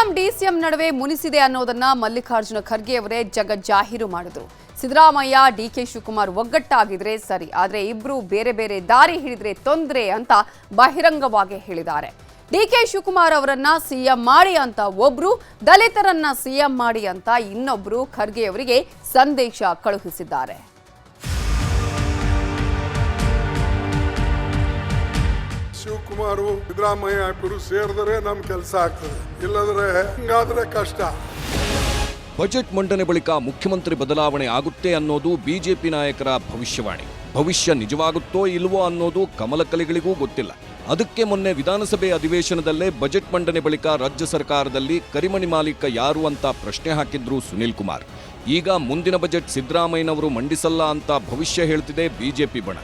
CM DCM ನಡುವೆ ಮುನಿಸಿದೆ ಅನ್ನೋದನ್ನ ಮಲ್ಲಿಕಾರ್ಜುನ ಖರ್ಗೆ ಅವರೇ ಜಾಹೀರು ಮಾಡಿದ್ರು. ಸಿದ್ದರಾಮಯ್ಯ ಡಿಕೆ ಶಿವಕುಮಾರ್ ಒಗ್ಗಟ್ಟಾಗಿದ್ರೆ ಸರಿ, ಆದ್ರೆ ಇಬ್ರು ಬೇರೆ ಬೇರೆ ದಾರಿ ಹಿಡಿದ್ರೆ ತೊಂದರೆ ಅಂತ ಬಹಿರಂಗವಾಗಿ ಹೇಳಿದ್ದಾರೆ. ಡಿಕೆ ಶಿವಕುಮಾರ್ ಅವರನ್ನ ಸಿಎಂ ಮಾಡಿ ಅಂತ ಒಬ್ರು, ದಲಿತರನ್ನ ಸಿಎಂ ಮಾಡಿ ಅಂತ ಇನ್ನೊಬ್ರು ಖರ್ಗೆ ಅವರಿಗೆ ಸಂದೇಶ ಕಳುಹಿಸಿದ್ದಾರೆ. ಶಿವಕುಮಾರು ಸಿದ್ದರಾಮಯ್ಯ ಇಬ್ಬರು ಸೇರಿದ್ರೆ ನಮ್ ಕೆಲಸ ಆಗ್ತದೆ. ಇಲ್ಲದ್ರೆ ಹಿಂಗಾದ್ರೆ ಕಷ್ಟ. ಬಜೆಟ್ ಮಂಡನೆ ಬಳಿಕ ಮುಖ್ಯಮಂತ್ರಿ ಬದಲಾವಣೆ ಆಗುತ್ತೆ ಅನ್ನೋದು ಬಿಜೆಪಿ ನಾಯಕರ ಭವಿಷ್ಯವಾಣಿ. ಭವಿಷ್ಯ ನಿಜವಾಗುತ್ತೋ ಇಲ್ವೋ ಅನ್ನೋದು ಕಮಲಕಲಿಗಳಿಗೂ ಗೊತ್ತಿಲ್ಲ. ಅದಕ್ಕೆ ಮೊನ್ನೆ ವಿಧಾನಸಭೆ ಅಧಿವೇಶನದಲ್ಲೇ ಬಜೆಟ್ ಮಂಡನೆ ಬಳಿಕ ರಾಜ್ಯ ಸರ್ಕಾರದಲ್ಲಿ ಕರಿಮಣಿ ಮಾಲೀಕ ಯಾರು ಅಂತ ಪ್ರಶ್ನೆ ಹಾಕಿದ್ರು ಸುನೀಲ್ ಕುಮಾರ್. ಈಗ ಮುಂದಿನ ಬಜೆಟ್ ಸಿದ್ದರಾಮಯ್ಯನವರು ಮಂಡಿಸಲ್ಲ ಅಂತ ಭವಿಷ್ಯ ಹೇಳ್ತಿದೆ ಬಿಜೆಪಿ ಬಣ.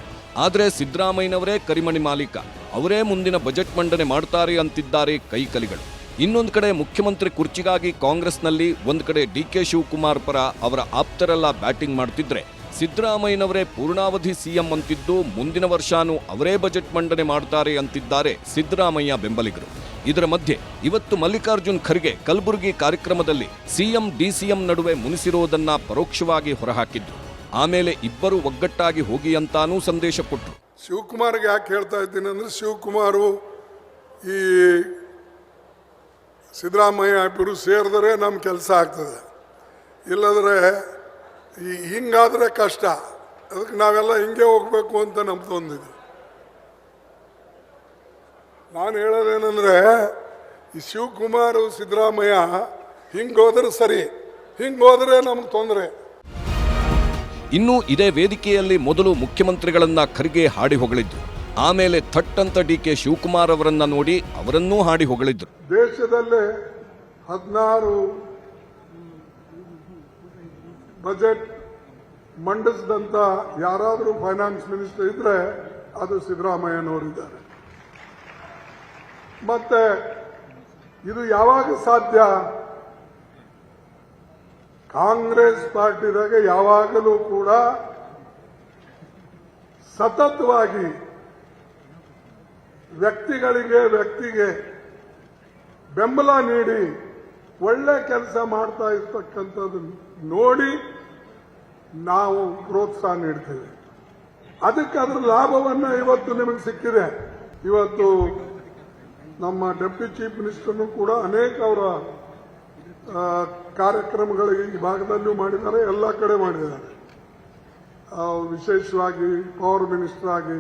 ಆದರೆ ಸಿದ್ದರಾಮಯ್ಯನವರೇ ಕರಿಮಣಿ ಮಾಲೀಕ. ಅವರೇ ಮುಂದಿನ ಬಜೆಟ್ ಮಂಡನೆ ಮಾಡುತ್ತಾರೆ ಅಂತಿದ್ದಾರೆ ಕೈಕಲಿಗಳು. ಇನ್ನೊಂದು ಕಡೆ ಮುಖ್ಯಮಂತ್ರಿ ಕುರ್ಚಿಗಾಗಿ ಕಾಂಗ್ರೆಸ್ನಲ್ಲಿ, ಒಂದು ಕಡೆ ಡಿ ಕೆ ಶಿವಕುಮಾರ್ ಪರ ಅವರ ಆಪ್ತರೆಲ್ಲ ಬ್ಯಾಟಿಂಗ್ ಮಾಡ್ತಿದ್ರೆ ಸಿದ್ದರಾಮಯ್ಯನವರೇ ಪೂರ್ಣಾವಧಿ ಸಿಎಂ ಅಂತಿದ್ದು, ಮುಂದಿನ ವರ್ಷಾನು ಅವರೇ ಬಜೆಟ್ ಮಂಡನೆ ಮಾಡ್ತಾರೆ ಅಂತಿದ್ದಾರೆ ಸಿದ್ದರಾಮಯ್ಯ ಬೆಂಬಲಿಗರು. ಇದರ ಮಧ್ಯೆ ಇವತ್ತು ಮಲ್ಲಿಕಾರ್ಜುನ್ ಖರ್ಗೆ ಕಲಬುರಗಿ ಕಾರ್ಯಕ್ರಮದಲ್ಲಿ ಸಿಎಂ ಡಿಸಿಎಂ ನಡುವೆ ಮುನಿಸಿರೋದನ್ನ ಪರೋಕ್ಷವಾಗಿ ಹೊರಹಾಕಿದ್ರು. ಆಮೇಲೆ ಇಬ್ಬರು ಒಗ್ಗಟ್ಟಾಗಿ ಹೋಗಿ ಅಂತಾನೂ ಸಂದೇಶ ಕೊಟ್ರು. ಶಿವಕುಮಾರ್ಗೆ ಯಾಕೆ ಹೇಳ್ತಾ ಇದ್ದೀನಿ ಅಂದರೆ ಶಿವಕುಮಾರು ಈ ಸಿದ್ದರಾಮಯ್ಯ ಇಬ್ಬರು ಸೇರಿದ್ರೆ ನಮ್ಮ ಕೆಲಸ ಆಗ್ತದೆ. ಇಲ್ಲದ್ರೆ ಈ ಹಿಂಗಾದರೆ ಕಷ್ಟ. ಅದಕ್ಕೆ ನಾವೆಲ್ಲ ಹಿಂಗೆ ಹೋಗಬೇಕು ಅಂತ ನಮ್ದೊಂದಿದೆ ನಾನು ಹೇಳೋದೇನೆಂದರೆ ಈ ಶಿವಕುಮಾರ್, ಸಿದ್ದರಾಮಯ್ಯ ಹಿಂಗೋದ್ರೆ ಸರಿ ಹಿಂಗೋದ್ರೆ ನಮ್ಗೆ ತೊಂದರೆ. ಇನ್ನು ಇದೇ ವೇದಿಕೆಯಲ್ಲಿ ಮೊದಲು ಮುಖ್ಯಮಂತ್ರಿಗಳನ್ನ ಖರ್ಗೆ ಹಾಡಿ ಹೊಗಳಿದ್ರು. ಆಮೇಲೆ ಥಟ್ ಅಂತ ಡಿ ಕೆ ಶಿವಕುಮಾರ್ ಅವರನ್ನ ನೋಡಿ ಅವರನ್ನೂ ಹಾಡಿ ಹೊಗಳಿದ್ರು. ದೇಶದಲ್ಲೇ ಹದಿನಾರು ಬಜೆಟ್ ಮಂಡಿಸಿದಂತ ಯಾರಾದರೂ ಫೈನಾನ್ಸ್ ಮಿನಿಸ್ಟರ್ ಇದ್ರೆ ಅದು ಸಿದ್ದರಾಮಯ್ಯನವರಿದ್ದಾರೆ. ಮತ್ತೆ ಇದು ಯಾವಾಗ ಸಾಧ್ಯ? ಕಾಂಗ್ರೆಸ್ ಪಾರ್ಟಿದಾಗ ಯಾವಾಗಲೂ ಕೂಡ ಸತತವಾಗಿ ವ್ಯಕ್ತಿಗಳಿಗೆ ವ್ಯಕ್ತಿಗೆ ಬೆಂಬಲ ನೀಡಿ ಒಳ್ಳೆ ಕೆಲಸ ಮಾಡ್ತಾ ಇರ್ತಕ್ಕಂಥದ್ದು ನೋಡಿ ನಾವು ಪ್ರೋತ್ಸಾಹ ನೀಡ್ತೇವೆ. ಅದಕ್ಕೆ ಅದರ ಲಾಭವನ್ನ ಇವತ್ತು ನಿಮಗೆ ಸಿಕ್ಕಿದೆ. ಇವತ್ತು ನಮ್ಮ ಡೆಪ್ಟಿ ಚೀಫ್ ಮಿನಿಸ್ಟರ್ನು ಕೂಡ ಅನೇಕ ಅವರ ಆ, ಕಾರ್ಯಕ್ರಮಗಳಿಗೆ ಈ ಭಾಗದಲ್ಲೂ ಮಾಡಿದ್ದಾರೆ ಎಲ್ಲ ಕಡೆ ಮಾಡಿದ್ದಾರೆ. ವಿಶೇಷವಾಗಿ ಪವರ್ ಮಿನಿಸ್ಟರ್ ಆಗಿ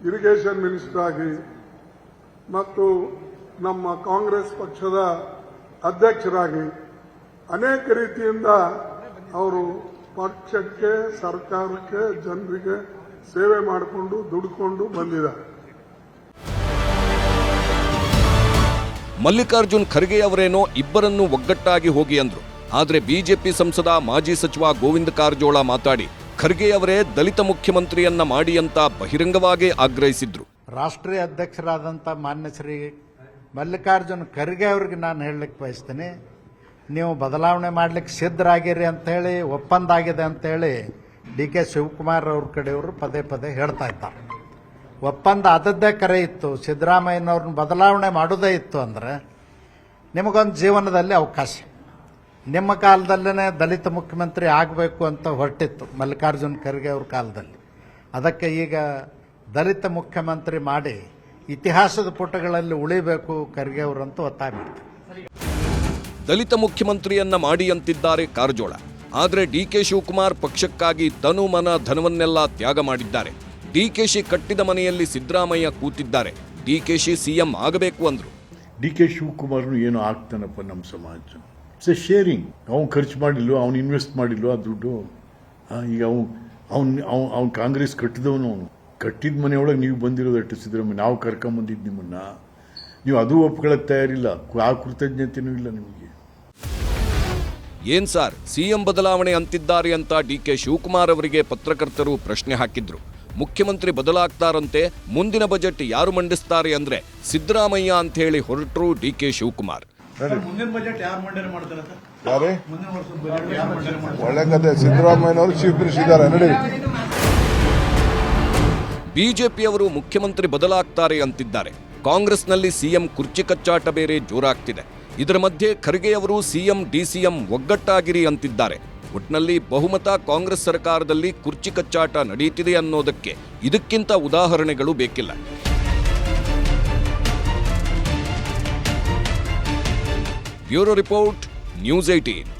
ಇರಿಗೇಷನ್ ಮಿನಿಸ್ಟರ್ ಆಗಿ ಮತ್ತು ನಮ್ಮ ಕಾಂಗ್ರೆಸ್ ಪಕ್ಷದ ಅಧ್ಯಕ್ಷರಾಗಿ ಅನೇಕ ರೀತಿಯಿಂದ ಅವರು ಪಕ್ಷಕ್ಕೆ ಸರ್ಕಾರಕ್ಕೆ ಜನರಿಗೆ ಸೇವೆ ಮಾಡಿಕೊಂಡು ದುಡ್ಕೊಂಡು ಬಂದಿದ್ದಾರೆ. ಮಲ್ಲಿಕಾರ್ಜುನ್ ಖರ್ಗೆ ಅವರೇನೋ ಇಬ್ಬರನ್ನು ಒಗ್ಗಟ್ಟಾಗಿ ಹೋಗಿ ಅಂದ್ರು. ಆದರೆ ಬಿಜೆಪಿ ಸಂಸದ ಮಾಜಿ ಸಚಿವ ಗೋವಿಂದ ಕಾರಜೋಳ ಮಾತಾಡಿ, ಖರ್ಗೆ ಅವರೇ ದಲಿತ ಮುಖ್ಯಮಂತ್ರಿಯನ್ನ ಮಾಡಿ ಅಂತ ಬಹಿರಂಗವಾಗಿ ಆಗ್ರಹಿಸಿದ್ರು. ರಾಷ್ಟ್ರೀಯ ಅಧ್ಯಕ್ಷರಾದಂಥ ಮಾನ್ಯ ಶ್ರೀ ಮಲ್ಲಿಕಾರ್ಜುನ್ ಖರ್ಗೆ ಅವ್ರಿಗೆ ನಾನು ಹೇಳಲಿಕ್ಕೆ ಬಯಸ್ತೀನಿ, ನೀವು ಬದಲಾವಣೆ ಮಾಡಲಿಕ್ಕೆ ಸಿದ್ಧರಾಗಿರಿ ಅಂತೇಳಿ ಒಪ್ಪಂದ ಆಗಿದೆ ಅಂತೇಳಿ ಡಿ ಕೆ ಶಿವಕುಮಾರ್ ಅವ್ರ ಕಡೆಯವರು ಪದೇ ಪದೇ ಹೇಳ್ತಾ ಇದ್ದಾರೆ. ಒಪ್ಪಂದ ಆದದ್ದೇ ಕರೆ ಇತ್ತು. ಸಿದ್ದರಾಮಯ್ಯನವ್ರನ್ನ ಬದಲಾವಣೆ ಮಾಡೋದೇ ಇತ್ತು ಅಂದರೆ ನಿಮಗೊಂದು ಜೀವನದಲ್ಲಿ ಅವಕಾಶ. ನಿಮ್ಮ ಕಾಲದಲ್ಲೇ ದಲಿತ ಮುಖ್ಯಮಂತ್ರಿ ಆಗಬೇಕು ಅಂತ ಹೊರಟಿತ್ತು ಮಲ್ಲಿಕಾರ್ಜುನ ಖರ್ಗೆ ಅವ್ರ ಕಾಲದಲ್ಲಿ. ಅದಕ್ಕೆ ಈಗ ದಲಿತ ಮುಖ್ಯಮಂತ್ರಿ ಮಾಡಿ ಇತಿಹಾಸದ ಪುಟಗಳಲ್ಲಿ ಉಳಿಬೇಕು ಖರ್ಗೆ ಅವರಂತೂ ಒತ್ತಾಯ ಮಾಡ್ತಾರೆ. ದಲಿತ ಮುಖ್ಯಮಂತ್ರಿಯನ್ನ ಮಾಡಿ ಅಂತಿದ್ದಾರೆ ಕಾರಜೋಳ. ಆದರೆ ಡಿ ಕೆ ಶಿವಕುಮಾರ್ ಪಕ್ಷಕ್ಕಾಗಿ ತನು ಮನ ಧನವನ್ನೆಲ್ಲ ತ್ಯಾಗ ಮಾಡಿದ್ದಾರೆ. ಡಿಕೆಶಿ ಕಟ್ಟಿದ ಮನೆಯಲ್ಲಿ ಸಿದ್ದರಾಮಯ್ಯ ಕೂತಿದ್ದಾರೆ. ಡಿಕೆಶಿ ಸಿಎಂ ಆಗಬೇಕು ಅಂದ್ರು. ಡಿ ಕೆ ಶಿವಕುಮಾರ್ನು ಏನು ಆಗ್ತಾನಪ್ಪ ನಮ್ಮ ಸಮಾಜ. ಇಟ್ಸ್ ಎ ಶೇರಿಂಗ್ ಅವ್ನು ಖರ್ಚು ಮಾಡಿಲ್ವ ಅವ್ನು ಇನ್ವೆಸ್ಟ್ ಮಾಡಿಲ್ವ ಆ ದುಡ್ಡು. ಆ, ಈಗ ಅವನು ಅವ್ನು ಅವ್ನು ಅವ್ನು ಕಾಂಗ್ರೆಸ್ ಕಟ್ಟಿದವನು ಅವನು. ಕಟ್ಟಿದ ಮನೆಯೊಳಗೆ ನೀವು ಬಂದಿರೋದಟ್ಟು ಸಿದ್ದರಾಮಯ್ಯ. ನಾವು ಕರ್ಕೊಂಬಂದಿದ್ದು ನಿಮ್ಮನ್ನ. ನೀವು ಅದು ಒಪ್ಕೊಳ್ಳೋಕೆ ತಯಾರಿಲ್ಲ. ಆ ಕೃತಜ್ಞತೆಯೂ ಇಲ್ಲ ನಿಮಗೆ. ಏನ್ ಸಾರ್ ಸಿಎಂ ಬದಲಾವಣೆ ಅಂತಿದ್ದಾರೆ ಅಂತ ಡಿ ಕೆ ಶಿವಕುಮಾರ್ ಅವರಿಗೆ ಪತ್ರಕರ್ತರು ಪ್ರಶ್ನೆ ಹಾಕಿದ್ರು. ಮುಖ್ಯಮಂತ್ರಿ ಬದಲಾಗ್ತಾರಂತೆ ಮುಂದಿನ ಬಜೆಟ್ ಯಾರು ಮಂಡಿಸ್ತಾರೆ ಅಂದ್ರೆ ಸಿದ್ದರಾಮಯ್ಯ ಅಂತ ಹೇಳಿ ಹೊರಟರು ಡಿ ಕೆ ಶಿವಕುಮಾರ್. ಮುಂದಿನ ಬಜೆಟ್ ಯಾರು ಮಂಡನೆ ಮಾಡ್ತಾರೆ ಸರ್? ಯಾರೇ? ಮುಂದಿನ ವರ್ಷದ ಬಜೆಟ್ ಯಾರು ಮಂಡನೆ ಮಾಡ್ತಾರೆ? ಒಳ್ಳೆ ಕತೆ. ಸಿದ್ದರಾಮಯ್ಯನವರು ಚೀಫ್ ಮಿನಿಸ್ಟರ್ ಇದ್ದಾರೆ. ನಡಿ. ಬಿಜೆಪಿಯವರು ಮುಖ್ಯಮಂತ್ರಿ ಬದಲಾಗ್ತಾರೆ ಅಂತಿದ್ದಾರೆ. ಕಾಂಗ್ರೆಸ್ನಲ್ಲಿ ಸಿಎಂ ಕುರ್ಚಿ ಕಚ್ಚಾಟ ಬೇರೆ ಜೋರಾಗ್ತಿದೆ. ಇದರ ಮಧ್ಯೆ ಖರ್ಗೆ ಅವರು ಸಿಎಂ ಡಿಸಿಎಂ ಒಗ್ಗಟ್ಟಾಗಿರಿ ಅಂತಿದ್ದಾರೆ. ಒಟ್ನಲ್ಲಿ ಬಹುಮತ ಕಾಂಗ್ರೆಸ್ ಸರ್ಕಾರದಲ್ಲಿ ಕುರ್ಚಿ ಕಚ್ಚಾಟ ನಡೆಯುತ್ತಿದೆ ಅನ್ನೋದಕ್ಕೆ ಇದಕ್ಕಿಂತ ಉದಾಹರಣೆಗಳು ಬೇಕಿಲ್ಲ. Bureau report, news eighteen